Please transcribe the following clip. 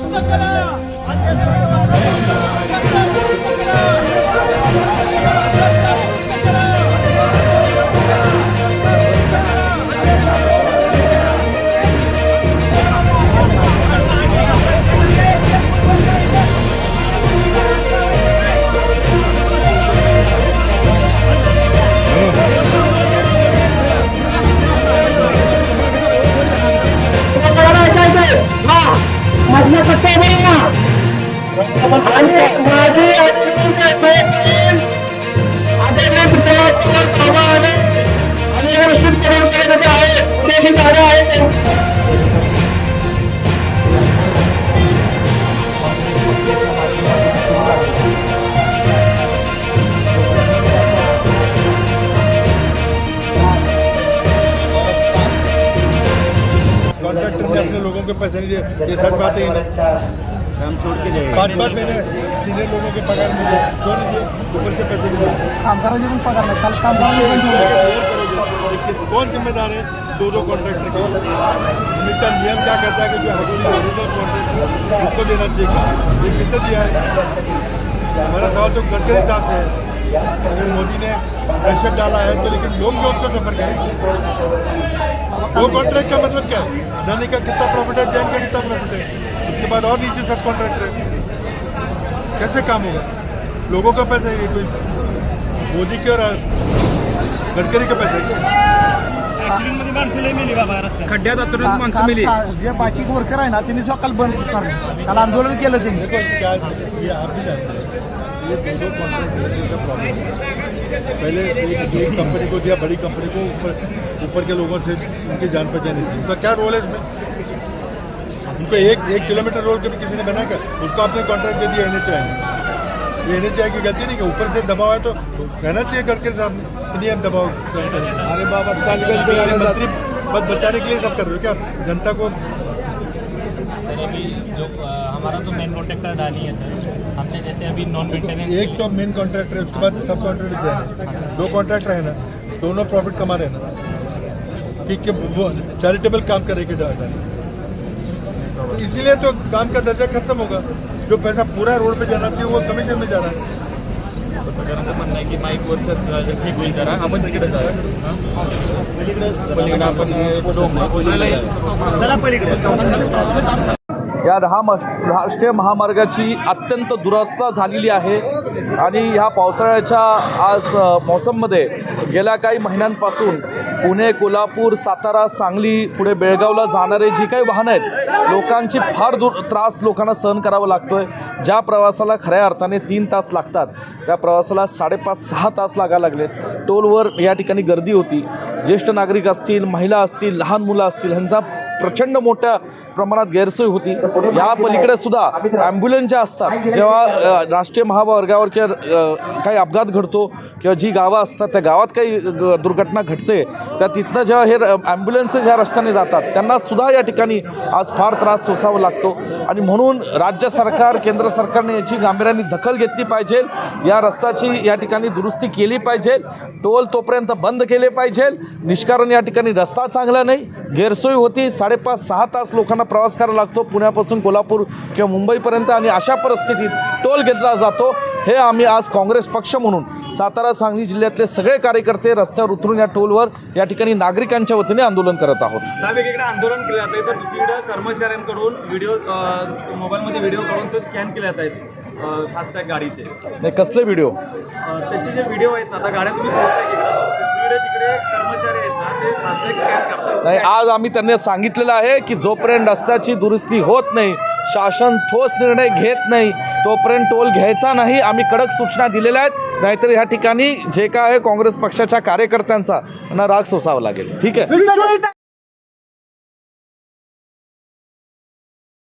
పుస్తకరా लोगों के पैसे नहीं दिए। ये सच बात है नहीं। हम छोड़ के जाएँगे। पाँच पाँच महीने सीनियर लोगों के पगार मिले क्यों नहीं दिए ऊपर से पैसे नहीं दिए। कामगारांचे पण पगार नाही काल पण दिले. कौन जिम्मेदार है? दो दो कॉन्ट्रैक्टर के। इसका नियम क्या कहता है कि जो ओरिजिनल कॉन्ट्रैक्टर उसको देना चाहिए। ये किसने दिया है हमारा सवाल तो गडकरी साहब से है। अगर मोदी ने प्रेशर डाला है तो लेकिन लोग क्यों उसको सफ़र करें? दो कॉन्ट्रैक्ट का मतलब क्या है? अदानी का कितना प्रॉफिट है जैन का कितना प्रॉफिट है? उसके बाद और नीचे सब कॉन्ट्रैक्टर है। कैसे काम होगा? लोगों का पैसा है ये कोई मोदी के और गडकरी का पैसा है। ऍक्सिडेंटमध्ये माणसं लई मेली बाबा रस्त्यात. खड्ड्यात अतुरत माणसं मेली. सा- जे बाकी वर्कर आहे ना त्यांनी सकाळ बंद काल आंदोलन केलं त्यांनी देखो क्या ये आप भी जानते हैं. ये का प्रॉब्लम पहले एक कंपनी को दिया बड़ी कंपनी को ऊपर ऊपर के लोगों से उनकी जान पहचानी थी उनका क्या रोल है इसमें उनको एक एक किलोमीटर रोड कभी किसी ने बनाया क्या उसको आपने कॉन्ट्रैक्ट दे दिया एन एच ये एन एच की गलती नहीं कि ऊपर से दबाव है तो कहना चाहिए करके साहब नहीं दबाव अरे बाबा मंत्री पद बचाने के लिए सब कर रहे हो क्या जनता को अभी जो हमारा तो मेन कॉन्ट्रैक्टर डाली है सर हमने जैसे अभी नॉन मेंटेनेंस एक तो मेन कॉन्ट्रैक्टर है उसके बाद सब कॉन्ट्रैक्टर है। दो कॉन्ट्रैक्टर है ना दोनों प्रॉफिट कमा रहे हैं ना। कि, कि वो चैरिटेबल काम करेगी डाटा तो इसीलिए तो काम का दर्जा खत्म होगा। जो पैसा पूरा रोड पे जाना चाहिए वो कमीशन में जा रहा है। पत्रकारांचं म्हणणं आहे की ठीक होईल जरा आपण तिकडे जाऊया पलीकडे आपण चला पलीकडे या रहा राष्ट्रीय महामार्गाची अत्यंत दुरवस्था झालेली आहे. आणि ह्या पावसाळ्याच्या आज मौसममध्ये गेल्या काही महिन्यांपासून पुणे कोल्हापूर सातारा सांगली पुढे बेळगावला जाणारे जी काही वाहनं आहेत लोकांची फार दूर त्रास लोकांना सहन करावा लागतो आहे ज्या प्रवासाला खऱ्या अर्थाने तीन तास लागतात त्या प्रवासाला साडेपाच सहा तास लागायला लागलेत. टोलवर या ठिकाणी गर्दी होती. ज्येष्ठ नागरिक असतील महिला असतील लहान मुलं असतील ह्यांचा प्रचंड मोठ्या प्रमाणात गैरसोय होती. या पलीकडे सुद्धा ॲम्ब्युलन्स ज्या असतात जेव्हा राष्ट्रीय महामार्गावर किंवा काही अपघात घडतो किंवा जी गावं असतात त्या गावात काही दुर्घटना घडते त्या तिथनं जेव्हा हे ॲम्ब्युलन्सेस ह्या रस्त्याने जातात त्यांना सुद्धा या ठिकाणी आज फार त्रास सोसावा लागतो. आणि म्हणून राज्य सरकार केंद्र सरकारने याची गांभीर्याने दखल घेतली पाहिजे. या रस्त्याची या ठिकाणी दुरुस्ती केली पाहिजे. टोल तोपर्यंत बंद केले पाहिजे. निष्कारण या ठिकाणी रस्ता चांगला नाही. गैरसोय होती. साडेपाच सहा तास लोकांना प्रवास करावा लागतो. पुण्यापासून कोल्हापूर किंवा मुंबईपर्यंत आणि अशा परिस्थितीत टोल घेतला जातो. हे आम्ही आज काँग्रेस पक्ष म्हणून सातारा सांगली जिल्ह्यातले सगळे कार्यकर्ते रस्त्यावर उतरून या टोलवर या ठिकाणी नागरिकांच्या वतीने आंदोलन करत आहोत. साहेब एकीकडे आंदोलन केलं जात आहे तर दुसरीकडे कर्मचाऱ्यांकडून व्हिडिओ मोबाईलमध्ये व्हिडिओ काढून ते स्कॅन केले जात आहेत फास्टॅग गाडीचे. नाही कसले व्हिडिओ त्याचे जे व्हिडिओ आहेत आता गाड्या तुम्ही तिकडे कर्मचारी आहेत ना ते फास्टॅग स्कॅन करतात. नाही आज आम्ही त्यांना सांगितलेलं आहे की जोपर्यंत रस्त्याची दुरुस्ती होत नाही शासन ठोस निर्णय घेत नाही तोपर्यंत टोल घ्यायचा नाही आम्ही कडक सूचना दिलेल्या आहेत. नाहीतर ह्या ठिकाणी जे काय आहे काँग्रेस पक्षाच्या कार्यकर्त्यांचा राग सोसावा लागेल. ठीक आहे?